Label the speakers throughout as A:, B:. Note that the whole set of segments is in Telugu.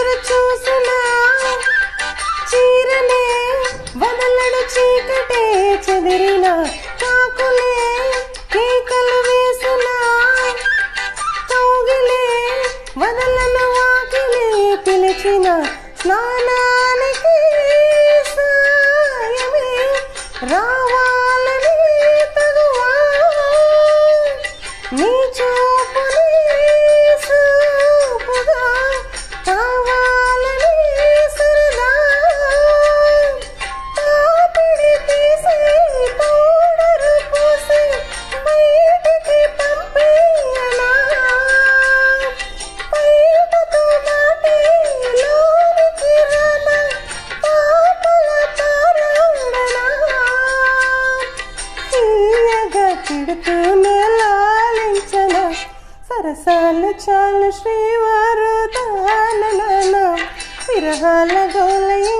A: ఎదురు చూసిన చీరలే వదలడు చీకటే చెదిరిన కాకులే కేకలు వేసిన తోగిలే వదలను వాకిలే పిలిచిన స్నానానికి రావాలని తిడుతూనే లాలించన సరసాలు చాలు శ్రీవారు దాన విరహాల గోలయి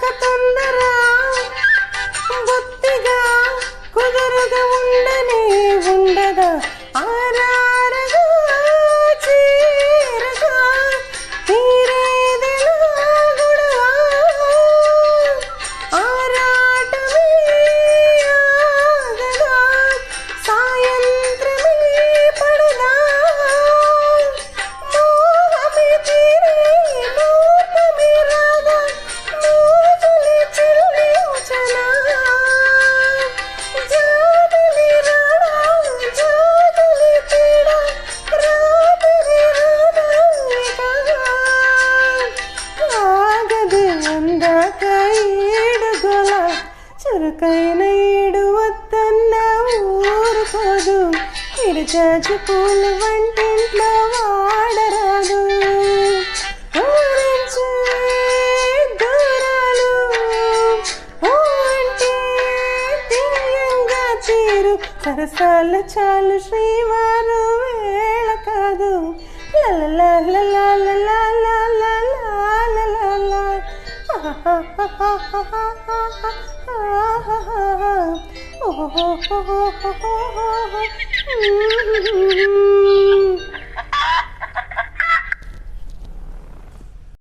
A: Catarina. అందాక ఏడుగల చురుకైన ఏడు వద్దన్న ఊరుకోదు ఇరుచాచి పూలు వంటింట్లో వాడరాదు. సరసాల చాలు శ్రీవారు వే 啊哈啊哈啊哈啊哈啊哈，哦吼吼吼吼吼吼吼吼，嗯。